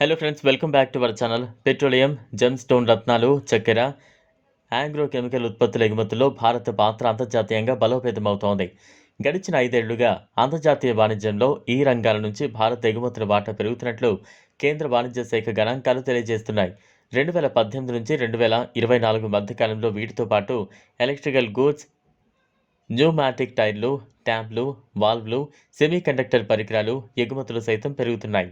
Hello friends welcome back to our channel petroleum gem stone రత్నాలు చక్కెర ఆంగ్రో chemical ఉత్పత్తుల ఎగుమతుల్లో భారత పాత్ర అంతర్జాతీయంగా బలోపేతమవుతోంది. గడిచిన ఐదేళ్ళుగా అంతర్జాతీయ వాణిజ్యంలో ఈ రంగాల నుంచి భారత ఎగుమతుల వాటా పెరుగుతున్నట్లు కేంద్ర వాణిజ్య శాఖ గణాంకాలు తెలియజేస్తున్నాయి. రెండు వేల పద్దెనిమిది నుంచి రెండు వేల ఇరవై నాలుగు మధ్యకాలంలో వీటితో పాటు ఎలక్ట్రికల్ గూడ్స్ న్యూమాటిక్ టైర్లు ట్యాంప్లు వాల్వ్లు సెమీ కండక్టర్ పరికరాలు ఎగుమతులు సైతం పెరుగుతున్నాయి.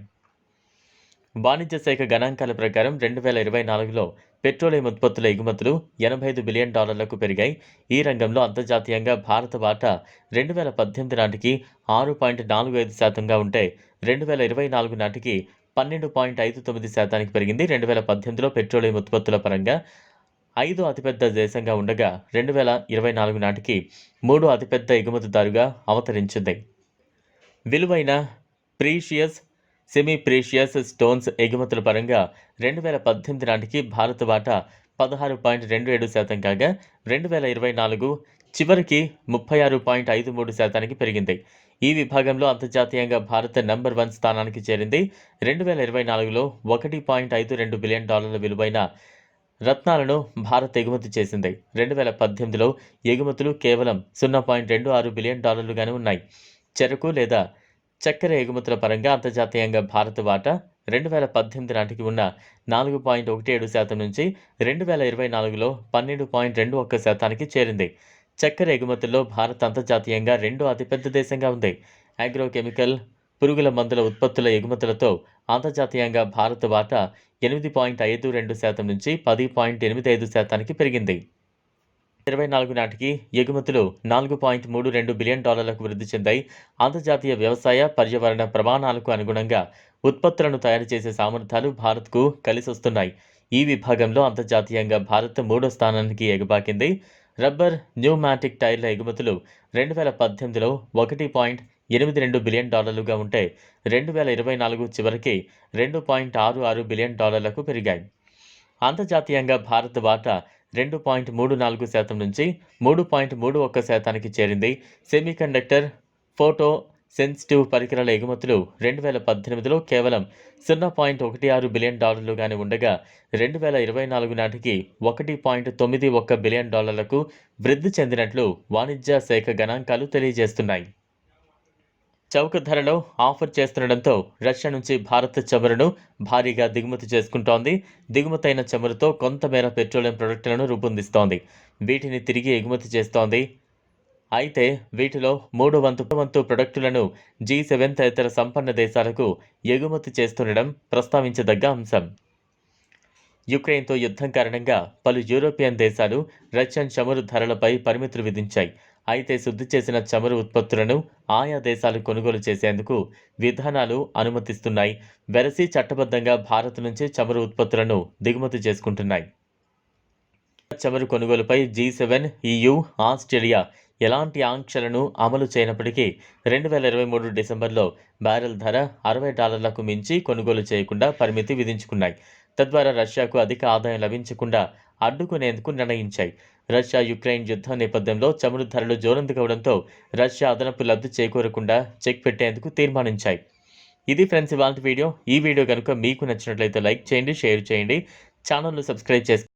వాణిజ్య శాఖ గణాంకాల ప్రకారం రెండు వేల ఇరవై నాలుగులో పెట్రోలియం ఉత్పత్తుల ఎగుమతులు ఎనభై ఐదు బిలియన్ డాలర్లకు పెరిగాయి. ఈ రంగంలో అంతర్జాతీయంగా భారత వాటా రెండు వేల పద్దెనిమిది నాటికి ఆరు పాయింట్ నాలుగు ఐదు శాతంగా ఉంటే రెండు వేల ఇరవై నాలుగు నాటికి పన్నెండు పాయింట్ ఐదు తొమ్మిది శాతానికి పెరిగింది. రెండు వేల పద్దెనిమిదిలో పెట్రోలియం ఉత్పత్తుల పరంగా ఐదు అతిపెద్ద దేశంగా ఉండగా రెండు వేల ఇరవై నాలుగు నాటికి మూడు అతిపెద్ద ఎగుమతిదారుగా అవతరించింది. విలువైన ప్రీషియస్ సెమీ ప్రీషియస్ స్టోన్స్ ఎగుమతుల పరంగా రెండు వేల పద్దెనిమిది నాటికి భారత వాటా పదహారు పాయింట్ రెండు ఏడు శాతం కాగా రెండు వేల ఇరవై నాలుగు చివరికి ముప్పై ఆరు పాయింట్ ఐదు మూడు శాతానికి పెరిగింది. ఈ విభాగంలో అంతర్జాతీయంగా భారత్ నంబర్ వన్ స్థానానికి చేరింది. రెండు వేల ఇరవై నాలుగులో ఒకటి పాయింట్ ఐదు రెండు బిలియన్ డాలర్ల విలువైన రత్నాలను భారత్ ఎగుమతి చేసింది. రెండు వేల పద్దెనిమిదిలో ఎగుమతులు కేవలం సున్నా పాయింట్ రెండు ఆరు బిలియన్ డాలర్లుగానే ఉన్నాయి. చెరకు లేదా చక్కెర ఎగుమతుల పరంగా అంతర్జాతీయంగా భారత్ వాటా రెండు వేల పద్దెనిమిది నాటికి ఉన్న నాలుగు పాయింట్ ఒకటి ఏడు శాతం నుంచి రెండు వేల ఇరవై నాలుగులో పన్నెండు పాయింట్ రెండు ఒక్క శాతానికి చేరింది. చక్కెర ఎగుమతుల్లో భారత్ అంతర్జాతీయంగా రెండో అతిపెద్ద దేశంగా ఉంది. అగ్రోకెమికల్ పురుగుల మందుల ఉత్పత్తుల ఎగుమతులతో అంతర్జాతీయంగా భారత్ వాటా ఎనిమిది పాయింట్ ఐదు రెండు శాతం నుంచి పది పాయింట్ ఎనిమిది ఐదు శాతానికి పెరిగింది. ఇరవై నాలుగు నాటికి ఎగుమతులు నాలుగు పాయింట్ మూడు రెండు బిలియన్ డాలర్లకు వృద్ధి చెందాయి. అంతర్జాతీయ వ్యవసాయ పర్యావరణ ప్రమాణాలకు అనుగుణంగా ఉత్పత్తులను తయారు చేసే సామర్థ్యాలు భారత్కు కలిసొస్తున్నాయి. ఈ విభాగంలో అంతర్జాతీయంగా భారత్ మూడో స్థానానికి ఎగబాకింది. రబ్బర్ న్యూమాటిక్ టైర్ల ఎగుమతులు రెండు వేల పద్దెనిమిదిలో ఒకటి పాయింట్ ఎనిమిది రెండు బిలియన్ డాలర్లుగా ఉంటే రెండు వేల ఇరవై నాలుగు చివరికి రెండు పాయింట్ ఆరు ఆరు బిలియన్ డాలర్లకు పెరిగాయి. అంతర్జాతీయంగా భారత్ వాటా రెండు పాయింట్ మూడు నాలుగు శాతం నుంచి మూడు పాయింట్ మూడు ఒక్క శాతానికి చేరింది. సెమీకండక్టర్ ఫోటో సెన్సిటివ్ పరికరాల ఎగుమతులు రెండు వేల పద్దెనిమిదిలో కేవలం సున్నా పాయింట్ ఒకటి ఆరు బిలియన్ డాలర్లుగానే ఉండగా రెండు వేల ఇరవై నాలుగు నాటికి ఒకటి పాయింట్ తొమ్మిది ఒక్క బిలియన్ డాలర్లకు వృద్ధి చెందినట్లు వాణిజ్య శాఖ గణాంకాలు తెలియజేస్తున్నాయి. చౌక ధరలో ఆఫర్ చేస్తుండటంతో రష్యా నుంచి భారత్ చమురును భారీగా దిగుమతి చేసుకుంటోంది. దిగుమతైన చమురుతో కొంతమేర పెట్రోలియం ప్రొడక్టులను రూపొందిస్తోంది. వీటిని తిరిగి ఎగుమతి చేస్తోంది. అయితే వీటిలో మూడు వంతు వంతు ప్రొడక్టులను జీ సెవెన్ తదితర సంపన్న దేశాలకు ఎగుమతి చేస్తుండడం ప్రస్తావించదగ్గ అంశం. యుక్రెయిన్తో యుద్ధం కారణంగా పలు యూరోపియన్ దేశాలు రష్యన్ చమురు ధరలపై పరిమితులు విధించాయి. అయితే శుద్ధి చేసిన చమురు ఉత్పత్తులను ఆయా దేశాలు కొనుగోలు చేసేందుకు విధానాలు అనుమతిస్తున్నాయి. వెరసి చట్టబద్ధంగా భారత్ నుంచి చమురు ఉత్పత్తులను దిగుమతి చేసుకుంటున్నాయి. చమురు కొనుగోలుపై జీ సెవెన్ ఈయు ఆస్ట్రేలియా ఎలాంటి ఆంక్షలను అమలు చేయనప్పటికీ రెండు వేల ఇరవై మూడు డిసెంబర్లో బ్యారెల్ ధర అరవై డాలర్లకు మించి కొనుగోలు చేయకుండా పరిమితి విధించుకున్నాయి. తద్వారా రష్యాకు అధిక ఆదాయం లభించకుండా అడ్డుకునేందుకు నిర్ణయించాయి. రష్యా యుక్రెయిన్ యుద్ధం నేపథ్యంలో చమురు ధరలు జోరందు కావడంతో రష్యా అదనపు లబ్ధి చేకూరకుండా చెక్ పెట్టేందుకు తీర్మానించాయి. ఇది ఫ్రెండ్స్ ఇవాళ వీడియో. ఈ వీడియో కనుక మీకు నచ్చినట్లయితే లైక్ చేయండి షేర్ చేయండి. ఛానల్ను సబ్స్క్రైబ్ చేసుకోండి